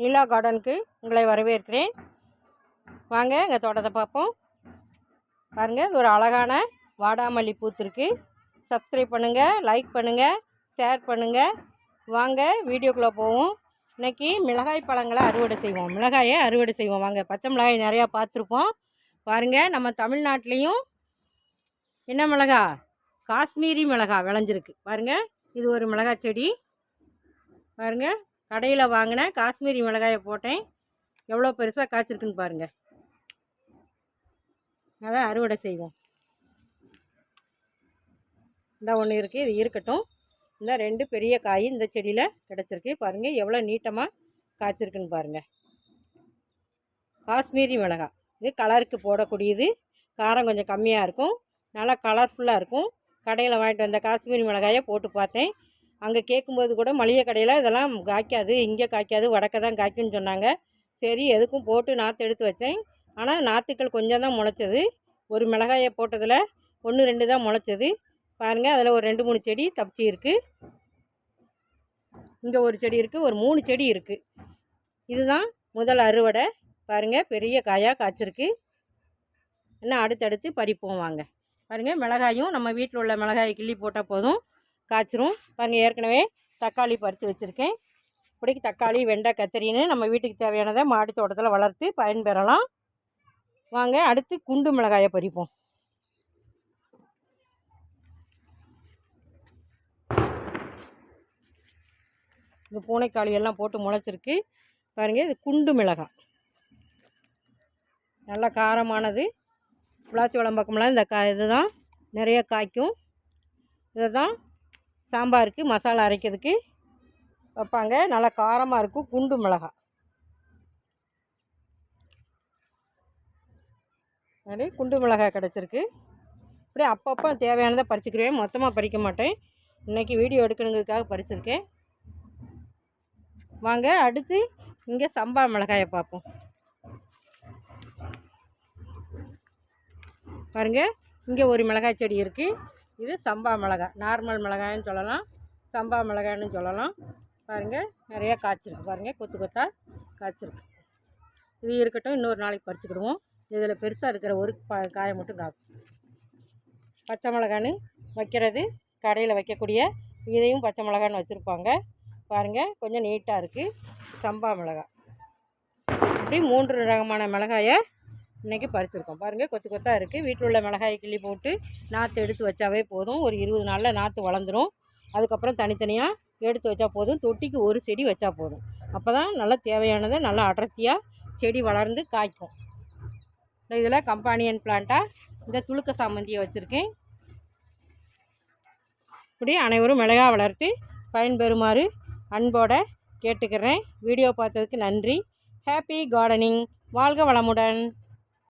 லீலா கார்டனுக்கு உங்களை வரவேற்கிறேன். வாங்க எங்கள் தோட்டத்தை பார்ப்போம். பாருங்கள் இது ஒரு அழகான வாடாமல்லி பூத்திருக்கு சப்ஸ்கிரைப் பண்ணுங்கள் லைக் பண்ணுங்கள் ஷேர் பண்ணுங்கள் வாங்க வீடியோக்குள்ளே போவோம். இன்றைக்கி மிளகாய் பழங்களை அறுவடை செய்வோம். மிளகாயை அறுவடை செய்வோம். வாங்க பச்சை மிளகாய் நிறையா பார்த்துருப்போம். பாருங்கள் நம்ம தமிழ்நாட்டிலையும் என்ன மிளகா? காஷ்மீரி மிளகா விளைஞ்சிருக்கு. பாருங்கள் இது ஒரு மிளகாய் செடி. பாருங்கள் கடையில் வாங்கின காஷ்மீரி மிளகாயை போட்டேன். எவ்வளோ பெருசாக காய்ச்சிருக்குன்னு பாருங்கள் அதான் அறுவடை செய்வோம். இந்த ஒன்று இருக்குது இது இருக்கட்டும். இந்த ரெண்டு பெரிய காய் இந்த செடியில் கிடச்சிருக்கு. பாருங்கள் எவ்வளோ நீட்டமாக காய்ச்சிருக்குன்னு பாருங்கள் காஷ்மீரி மிளகாய் இது கலருக்கு போடக்கூடியது. காரம் கொஞ்சம் கம்மியாக இருக்கும். நல்லா கலர்ஃபுல்லாக இருக்கும். கடையில் வாங்கிட்டு வந்த காஷ்மீரி மிளகாயை போட்டு பார்த்தேன். அங்கே கேட்கும்போது கூட மளிகை கடையில் இதெல்லாம் காய்க்காது இங்கே காய்க்காது வடக்க தான் காய்க்குன்னு சொன்னாங்க. சரி எதுக்கும் போட்டு நாற்று எடுத்து வச்சேன். ஆனால் நாற்றுக்கள் கொஞ்சம் தான் முளைச்சது. ஒரு மிளகாயை போட்டதில் ஒன்று ரெண்டு தான் முளைச்சது. பாருங்கள் அதில் ஒரு ரெண்டு மூணு செடி தப்பிச்சு இருக்குது இங்கே ஒரு செடி இருக்குது ஒரு மூணு செடி இருக்குது இதுதான் முதல் அறுவடை. பாருங்கள் பெரிய காயாக காய்ச்சிருக்கு. இன்னும் அடுத்தடுத்து பறிப்போம் வாங்க. பாருங்கள் மிளகாயும் நம்ம வீட்டில் உள்ள மிளகாயை கிள்ளி போட்டால் போதும். காய்ச்சிரும். பாருங்கள் ஏற்கனவே தக்காளி பறித்து வச்சுருக்கேன். இப்படிக்கு தக்காளி வெண்டை கத்திரின்னு நம்ம வீட்டுக்கு தேவையானதை மாடி தோட்டத்தில் வளர்த்து பயன்பெறலாம் வாங்க அடுத்து குண்டு மிளகாயை பறிப்போம். இந்த பூனைக்காளி எல்லாம் போட்டு முளைச்சிருக்கு. பாருங்கள் இது குண்டு மிளகாய் நல்லா காரமானது. விளாச்சி பக்கம்லாம் இந்த கா இது தான் நிறைய காய்க்கும். இதை தான் சாம்பாருக்கு மசாலா அரைக்கிறதுக்கு வைப்பாங்க. நல்லா காரமாக இருக்கும். குண்டு மிளகாய் அப்படி குண்டு மிளகாய் கிடச்சிருக்கு. அப்படியே அப்பப்போ தேவையானதை பறிச்சுக்கிறேன் மொத்தமாக பறிக்க மாட்டேன். இன்றைக்கி வீடியோ எடுக்கணுங்கிறதுக்காக பறிச்சிருக்கேன். வாங்க அடுத்து இங்கே சம்பா மிளகாயை பார்ப்போம். பாருங்கள் இங்கே ஒரு மிளகாய் செடி இருக்குது இது சம்பா மிளகாய் நார்மல் மிளகாய்னு சொல்லலாம் சம்பா மிளகாய்னு சொல்லலாம். பாருங்கள் நிறையா காய்ச்சிருக்கு. பாருங்கள் கொத்து கொத்தாக காய்ச்சிருக்கு. இது இருக்கட்டும் இன்னொரு நாளைக்கு பறிச்சுக்கிடுவோம். இதில் பெருசாக இருக்கிற ஒரு ப காயை மட்டும் காக்கும் பச்சை மிளகான்னு வைக்கிறது கடையில் வைக்கக்கூடிய இதையும் பச்சை மிளகான்னு வச்சுருப்பாங்க. பாருங்கள் கொஞ்சம் நீட்டாக இருக்குது சம்பா மிளகாய் இப்படி மூன்று ரகமான மிளகாயை இன்றைக்கி பறிச்சிருக்கோம். பாருங்கள் கொத்து கொத்தாக இருக்குது வீட்டில் உள்ள மிளகாயை கிள்ளி போட்டு நாற்று எடுத்து வச்சாவே போதும். ஒரு இருபது நாளில் நாற்று வளர்ந்துடும் அதுக்கப்புறம் தனித்தனியாக எடுத்து வச்சா போதும். தொட்டிக்கு ஒரு செடி வச்சா போதும். அப்போ தான் நல்லா தேவையானதை நல்லா அடர்த்தியாக செடி வளர்ந்து காய்க்கும். இதில் கம்பானியன் பிளான்ட்டாக இந்த துளுக்க சாமந்தியை வச்சுருக்கேன். இப்படி அனைவரும் மிளகாய் வளர்த்து பயன்பெறுமாறு அன்போடு கேட்டுக்கிறேன். வீடியோ பார்த்ததுக்கு நன்றி. ஹாப்பி கார்டனிங் வாழ்க வளமுடன்.